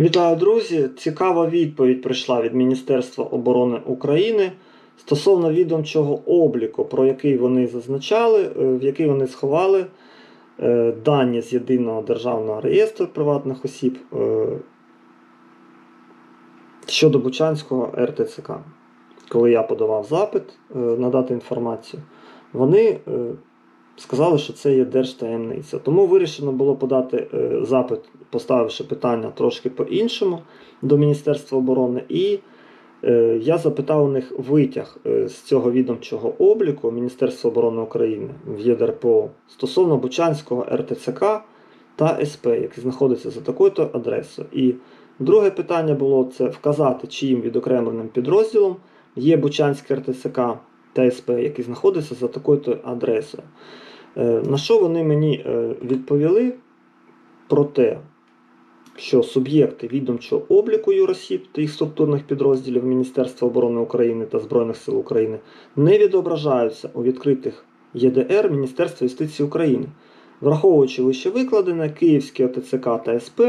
Вітаю, друзі! Цікава відповідь прийшла від Міністерства оборони України стосовно відомчого обліку, про який вони зазначали, е, в який вони сховали е, дані з єдиного державного реєстру приватних осіб е, щодо Бучанського РТЦК. Коли я подавав запит надати інформацію, вони сказали, що це є держтаємниця. Тому вирішено було подати е, запит, поставивши питання трошки по-іншому до Міністерства оборони. І е, я запитав у них витяг е, з цього відомчого обліку Міністерства оборони України в ЄДРПО стосовно Бучанського РТЦК та СП, який знаходиться за такою-то адресою. І друге питання було це вказати, чиїм відокремленим підрозділом є Бучанське РТЦК та СП, який знаходиться за такою-то адресою. Е, На що вони мені е, відповіли про те, що суб'єкти відомчого обліку юросіб та їх структурних підрозділів Міністерства оборони України та Збройних сил України не відображаються у відкритих ЄДР Міністерства юстиції України, враховуючи вище викладене, Київське ОТЦК та СП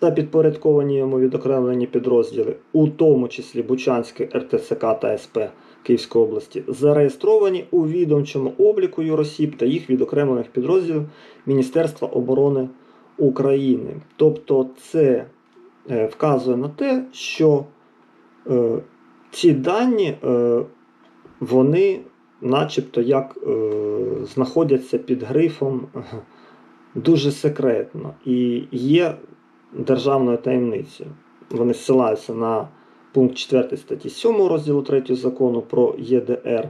та підпорядковані йому відокремлені підрозділи, у тому числі Бучанське РТЦК та СП Київської області, зареєстровані у відомчому обліку юросіб та їх відокремлених підрозділів Міністерства оборони України. Тобто це е, вказує на те, що е, ці дані е, вони начебто як е, знаходяться під грифом е, дуже секретно і є державною таємницею. Вони ссилаються на пункт 4 статті 7 розділу 3 закону про ЄДР,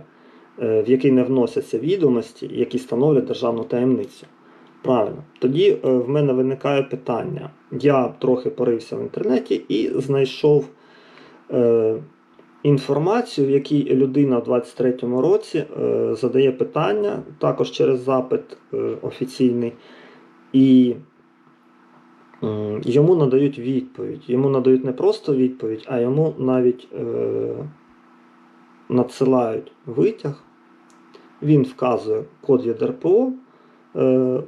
е, в який не вносяться відомості, які становлять державну таємницю. Правильно. Тоді е, в мене виникає питання. Я трохи порився в інтернеті і знайшов е, інформацію, в якій людина в 23-му році е, задає питання, також через запит е, офіційний, і йому надають відповідь. Йому надають не просто відповідь, а йому навіть е, надсилають витяг. Він вказує код ЄДРПО. Е,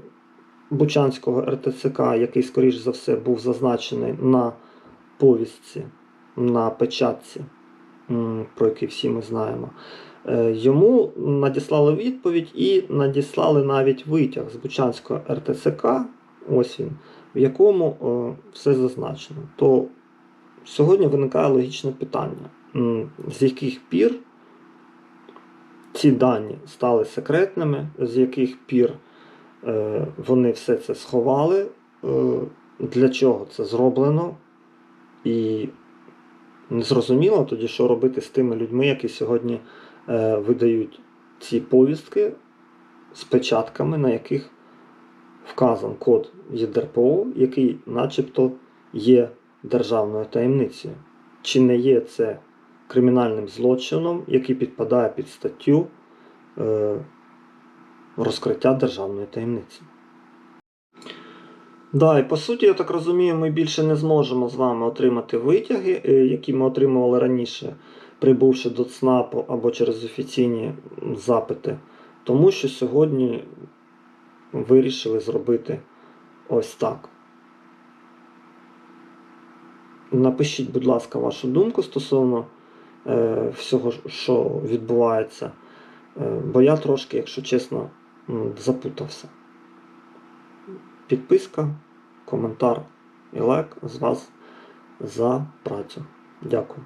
Бучанського РТЦК, який, скоріш за все, був зазначений на повістці, на печатці, про який всі ми знаємо. Е, Йому надіслали відповідь і надіслали навіть витяг з Бучанського РТЦК, ось він, в якому е, все зазначено. То сьогодні виникає логічне питання, з яких пір ці дані стали секретними, з яких пір Е, вони все це сховали, е, для чого це зроблено. І незрозуміло тоді, що робити з тими людьми, які сьогодні видають ці повістки з печатками, на яких вказан код ЄДРПО, який начебто є державною таємницею. Чи не є це кримінальним злочином, який підпадає під статтю розкриття державної таємниці. Да, і по суті, я так розумію, ми більше не зможемо з вами отримати витяги, е, які ми отримували раніше, прибувши до ЦНАПу або через офіційні запити, тому що сьогодні вирішили зробити ось так. Напишіть, будь ласка, вашу думку стосовно е, всього, що відбувається. Е, бо я трошки, якщо чесно, запутався. Підписка, коментар і лайк з вас за працю. Дякую.